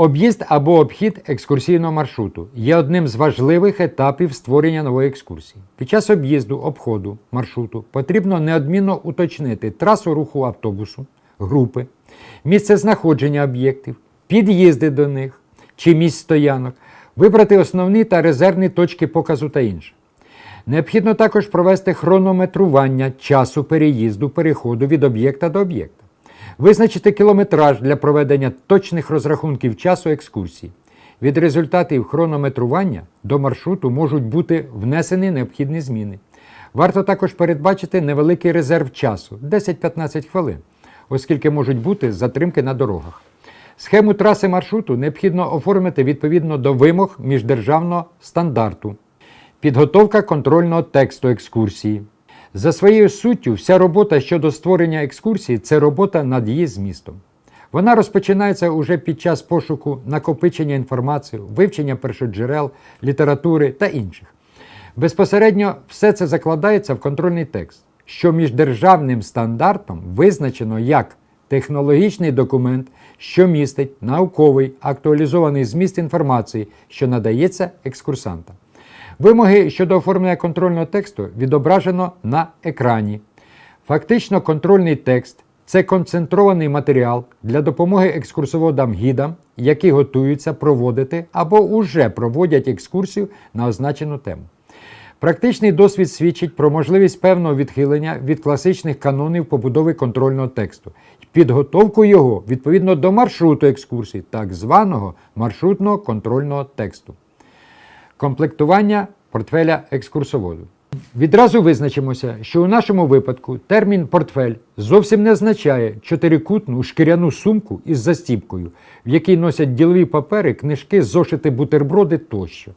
Об'їзд або обхід екскурсійного маршруту є одним з важливих етапів створення нової екскурсії. Під час об'їзду, обходу маршруту потрібно неодмінно уточнити трасу руху автобусу, групи, місце знаходження об'єктів, під'їзди до них чи місць стоянок, вибрати основні та резервні точки показу та інше. Необхідно також провести хронометрування часу переїзду переходу від об'єкта до об'єкта, визначити кілометраж для проведення точних розрахунків часу екскурсії. Від результатів хронометрування до маршруту можуть бути внесені необхідні зміни. Варто також передбачити невеликий резерв часу 10-15 хвилин, оскільки можуть бути затримки на дорогах. Схему траси маршруту необхідно оформити відповідно до вимог міждержавного стандарту. Підготовка контрольного тексту екскурсії. За своєю суттю, вся робота щодо створення екскурсії це робота над її змістом. Вона розпочинається уже під час пошуку накопичення інформації, вивчення першоджерел, літератури та інших. Безпосередньо все це закладається в контрольний текст, що міждержавним стандартом визначено як технологічний документ, що містить науковий актуалізований зміст інформації, що надається екскурсантам. Вимоги щодо оформлення контрольного тексту відображено на екрані. Фактично, контрольний текст це концентрований матеріал для допомоги екскурсоводам гідам, які готуються проводити або уже проводять екскурсію на означену тему. Практичний досвід свідчить про можливість певного відхилення від класичних канонів побудови контрольного тексту і підготовку його відповідно до маршруту екскурсії, так званого маршрутного контрольного тексту. Комплектування портфеля екскурсоводу. Відразу визначимося, що у нашому випадку термін портфель зовсім не означає чотирикутну шкіряну сумку із застіпкою, в якій носять ділові папери, книжки, зошити, бутерброди тощо.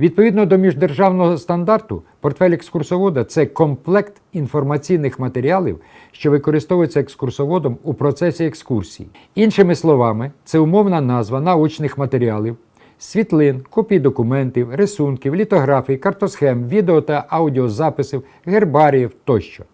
Відповідно до міждержавного стандарту, портфель екскурсовода це комплект інформаційних матеріалів, що використовується екскурсоводом у процесі екскурсії. Іншими словами, це умовна назва научних матеріалів, світлин, копій документів, рисунків, літографій, картосхем, відео та аудіозаписів, гербаріїв тощо.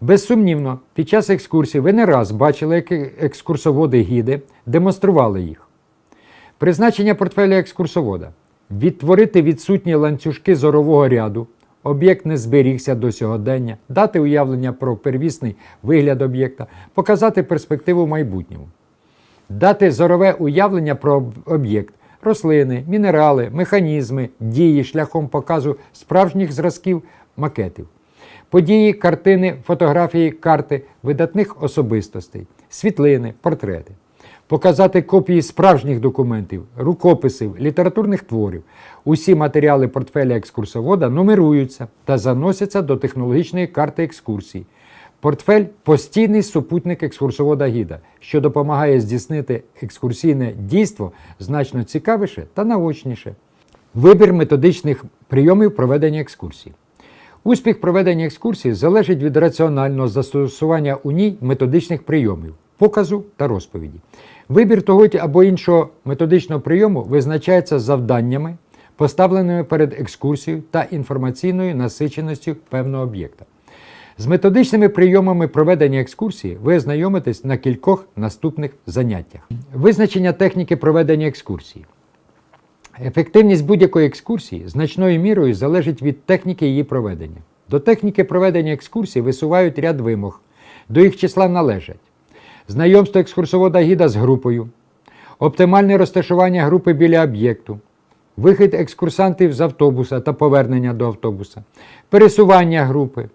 Безсумнівно, під час екскурсії ви не раз бачили, як екскурсоводи-гіди демонстрували їх. Призначення портфеля екскурсовода. Відтворити відсутні ланцюжки зорового ряду, об'єкт не зберігся до сьогодення, дати уявлення про первісний вигляд об'єкта, показати перспективу в майбутньому, дати зорове уявлення про об'єкт, рослини, мінерали, механізми, дії шляхом показу справжніх зразків макетів, події, картини, фотографії, карти видатних особистостей, світлини, портрети. Показати копії справжніх документів, рукописів, літературних творів. Усі матеріали портфеля екскурсовода нумеруються та заносяться до технологічної карти екскурсії. Портфель постійний супутник екскурсовода гіда, що допомагає здійснити екскурсійне дійство значно цікавіше та наочніше. Вибір методичних прийомів проведення екскурсії. Успіх проведення екскурсії залежить від раціонального застосування у ній методичних прийомів, показу та розповіді. Вибір того або іншого методичного прийому визначається завданнями, поставленими перед екскурсією та інформаційною насиченістю певного об'єкта. З методичними прийомами проведення екскурсії ви ознайомитесь на кількох наступних заняттях. Визначення техніки проведення екскурсії. Ефективність будь-якої екскурсії значною мірою залежить від техніки її проведення. До техніки проведення екскурсії висувають ряд вимог. До їх числа належать знайомство екскурсовода гіда з групою, оптимальне розташування групи біля об'єкту, вихід екскурсантів з автобуса та повернення до автобуса, пересування групи,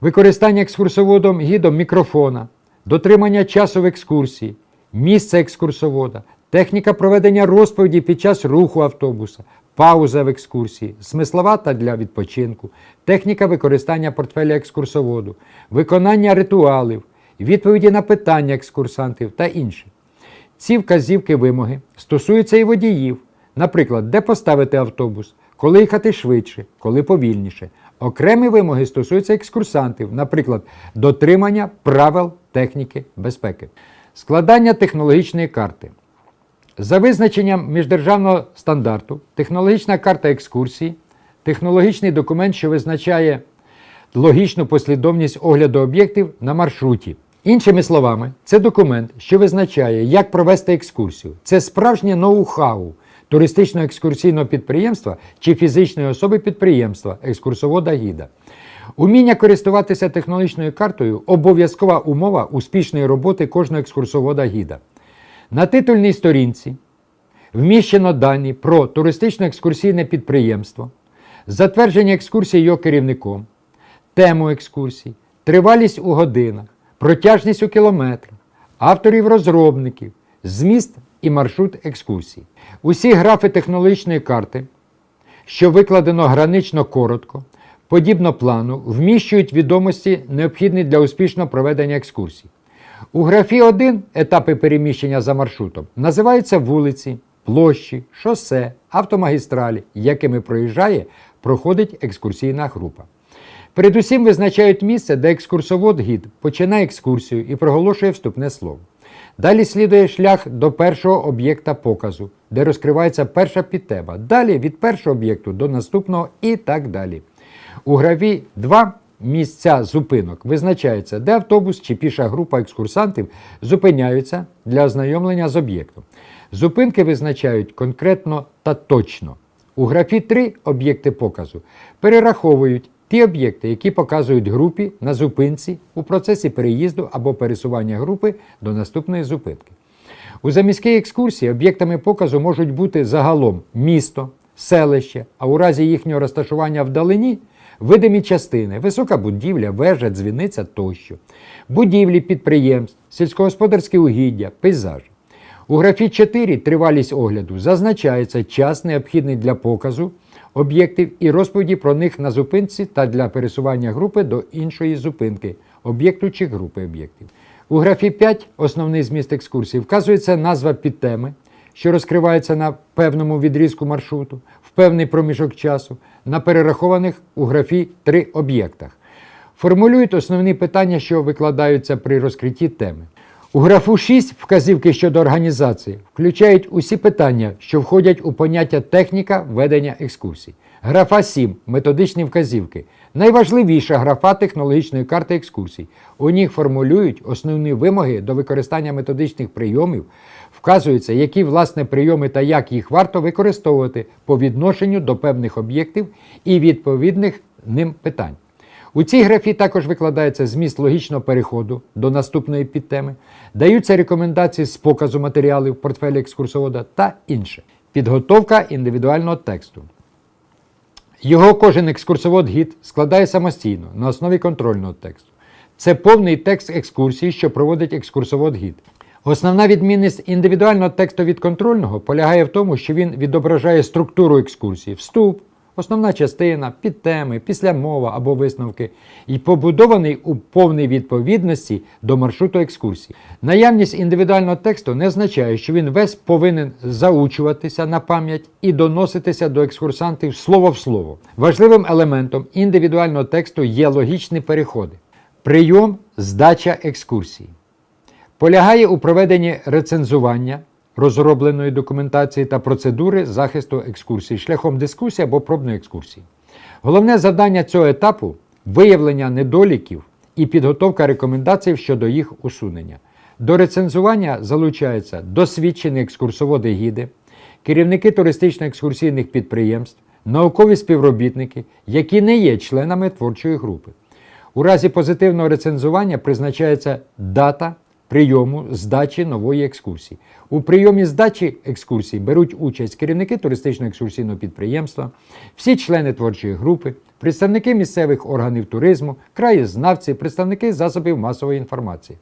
використання екскурсоводом гідом мікрофона, дотримання часу в екскурсії, місце екскурсовода, техніка проведення розповіді під час руху автобуса, пауза в екскурсії, смислова та для відпочинку, техніка використання портфеля екскурсоводу, виконання ритуалів, відповіді на питання екскурсантів та інше. Ці вказівки вимоги стосуються і водіїв, наприклад, де поставити автобус, коли їхати швидше, коли повільніше. Окремі вимоги стосуються екскурсантів, наприклад, дотримання правил техніки безпеки, складання технологічної карти. За визначенням міждержавного стандарту, технологічна карта екскурсії технологічний документ, що визначає логічну послідовність огляду об'єктів на маршруті Іншими словами, це документ, що визначає, як провести екскурсію. Це справжнє ноу-хау туристичного екскурсійного підприємства чи фізичної особи підприємства, екскурсовода гіда. Уміння користуватися технологічною картою обов'язкова умова успішної роботи кожного екскурсовода гіда. На титульній сторінці вміщено дані про туристично-екскурсійне підприємство, затвердження екскурсії його керівником, тему екскурсій, тривалість у годинах, протяжність у кілометрах, авторів-розробників, зміст і маршрут екскурсій. Усі графи технологічної карти, що викладено гранично коротко, подібно плану, вміщують відомості, необхідні для успішного проведення екскурсій. У графі 1 етапи переміщення за маршрутом називаються вулиці, площі, шосе, автомагістралі, якими проїжджає, проходить екскурсійна група. Передусім визначають місце, де екскурсовод гід починає екскурсію і проголошує вступне слово. Далі слідує шлях до першого об'єкта показу, де розкривається перша підтема. Далі від першого об'єкту до наступного і так далі. У граві 2 місця зупинок визначається, де автобус чи піша група екскурсантів зупиняються для ознайомлення з об'єктом. Зупинки визначають конкретно та точно. У графі 3 об'єкти показу перераховують ті об'єкти, які показують групі на зупинці у процесі переїзду або пересування групи до наступної зупинки. У заміській екскурсії об'єктами показу можуть бути загалом місто, селище, а у разі їхнього розташування вдалині видимі частини, висока будівля, вежа, дзвіниця тощо, будівлі підприємств, сільськогосподарські угіддя, пейзажі. У графі 4 тривалість огляду зазначається час, необхідний для показу об'єктів і розповіді про них на зупинці та для пересування групи до іншої зупинки об'єкту чи групи об'єктів. У графі 5 основний зміст екскурсії вказується назва підтеми, що розкривається на певному відрізку маршруту, в певний проміжок часу, на перерахованих у графі 3 об'єктах. Формулюють основні питання, що викладаються при розкритті теми. У графу 6 вказівки щодо організації включають усі питання, що входять у поняття техніка ведення екскурсій. Графа 7 методичні вказівки. Найважливіша графа технологічної карти екскурсій. У них формулюють основні вимоги до використання методичних прийомів, вказується, які власне прийоми та як їх варто використовувати по відношенню до певних об'єктів і відповідних ним питань. У цій графі також викладається зміст логічного переходу до наступної підтеми, даються рекомендації з показу матеріалів в портфелі екскурсовода та інше. Підготовка індивідуального тексту. Його кожен екскурсовод-гід складає самостійно на основі контрольного тексту. Це повний текст екскурсії, що проводить екскурсовод-гід. Основна відмінність індивідуального тексту від контрольного полягає в тому, що він відображає структуру екскурсії, вступ, основна частина, підтеми, післямова або висновки, і побудований у повній відповідності до маршруту екскурсії. Наявність індивідуального тексту не означає, що він весь повинен заучуватися на пам'ять і доноситися до екскурсантів слово в слово. Важливим елементом індивідуального тексту є логічні переходи. Прийом здача екскурсії полягає у проведенні рецензування розробленої документації та процедури захисту екскурсії шляхом дискусії або пробної екскурсії. Головне завдання цього етапу виявлення недоліків і підготовка рекомендацій щодо їх усунення. До рецензування залучаються досвідчені екскурсоводи гіди, керівники туристично-екскурсійних підприємств, наукові співробітники, які не є членами творчої групи. У разі позитивного рецензування призначається дата прийому здачі нової екскурсії. У прийомі здачі екскурсії беруть участь керівники туристично-екскурсійного підприємства, всі члени творчої групи, представники місцевих органів туризму, краєзнавці, представники засобів масової інформації.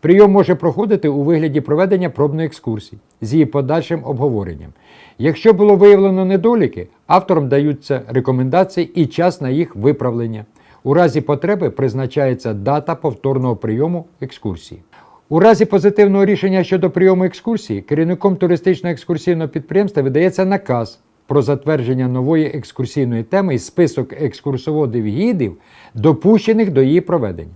Прийом може проходити у вигляді проведення пробної екскурсії з її подальшим обговоренням. Якщо було виявлено недоліки, авторам даються рекомендації і час на їх виправлення. У разі потреби призначається дата повторного прийому екскурсії. У разі позитивного рішення щодо прийому екскурсії керівником туристично-екскурсійного підприємства видається наказ про затвердження нової екскурсійної теми і список екскурсоводів гідів, допущених до її проведення.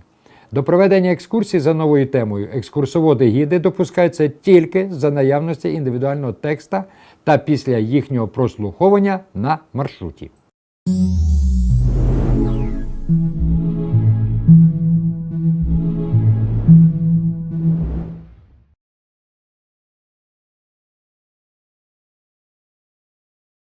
До проведення екскурсії за новою темою екскурсоводи гіди допускаються тільки за наявності індивідуального текста та після їхнього прослуховування на маршруті.